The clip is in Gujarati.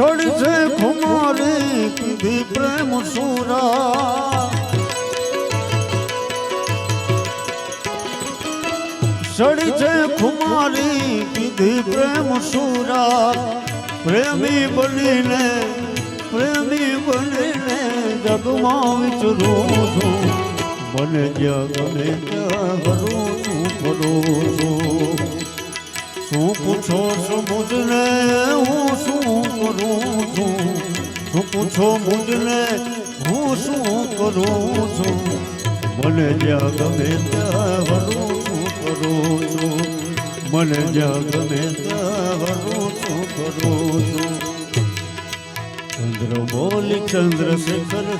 સડી છે ખુમારી કીધી પ્રેમ સુરા. સડી છે ખુમારી કીધી પ્રેમ સુરા. પ્રેમી બનીને પ્રેમી બનીને જગમાં વિચરું છું. મને જગને હરું છું, ફરું શું પૂછો છો મુજને હું શું કરું છું? શું પૂછો મુજને હું શું કરું છું? મને જ્યાં ગમે ત્યાં હરું શું કરું છું. મને જ્યાં ગમે ત્યાં હરું શું કરું છું. ચંદ્ર બોલી ચંદ્રશેખર